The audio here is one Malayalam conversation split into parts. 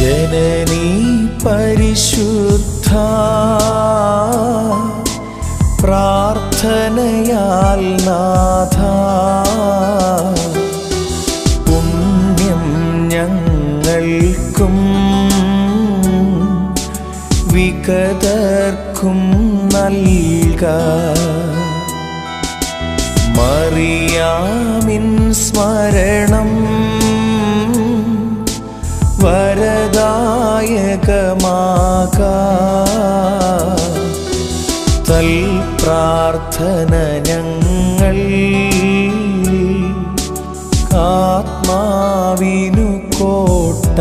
ജനനീ പരിശുദ്ധ പ്രാർത്ഥനയാൽ നാഥ. പുണ്യം ഞങ്ങൾക്കും വികതർക്കും നൽക. മറിയാമിൻ സ്മരണം പ്രാർത്ഥന ഞങ്ങൾ ആത്മാവിനു കോട്ട.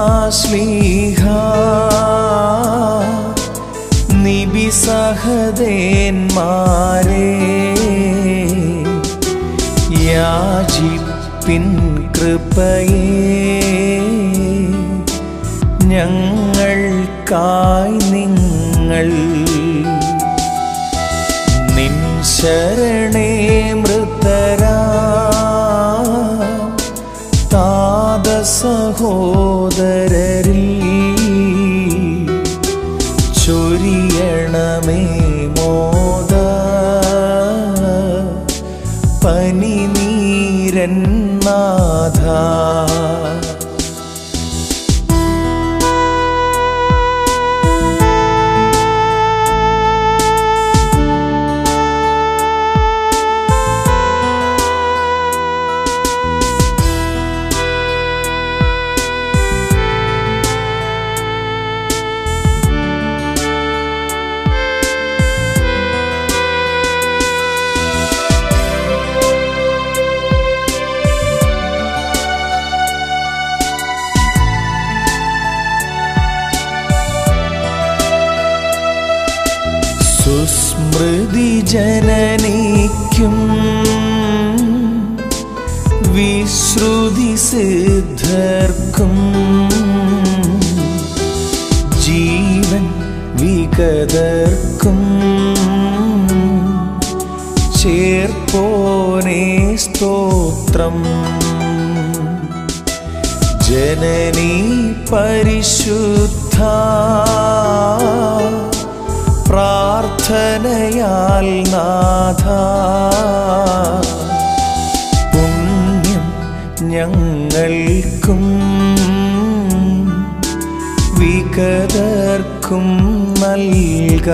പരിശുദ്ധാശ്ലീഹ നിബിസഹദേന്മാരെ യാചിപ്പിൻ കൃപയേ ഞങ്ങൾക്കായി നിങ്ങൾ നിൻ ശരണേ മൃതരാ താത ചൊരിയണമേ മോദ. പനിനീരന്നാഥ സുസ്മൃതി ജനനിക്കും വിശ്രുതി സിദ്ധർക്കും ജീവൻ വികതർക്കും ചേർപ്പോനേ സ്തോത്രം. ജനനീ പരിശുദ്ധ പ്രാർത്ഥനയാൽ നാഥ. പുണ്യം ഞങ്ങൾക്കും വികതർക്കും നൽക.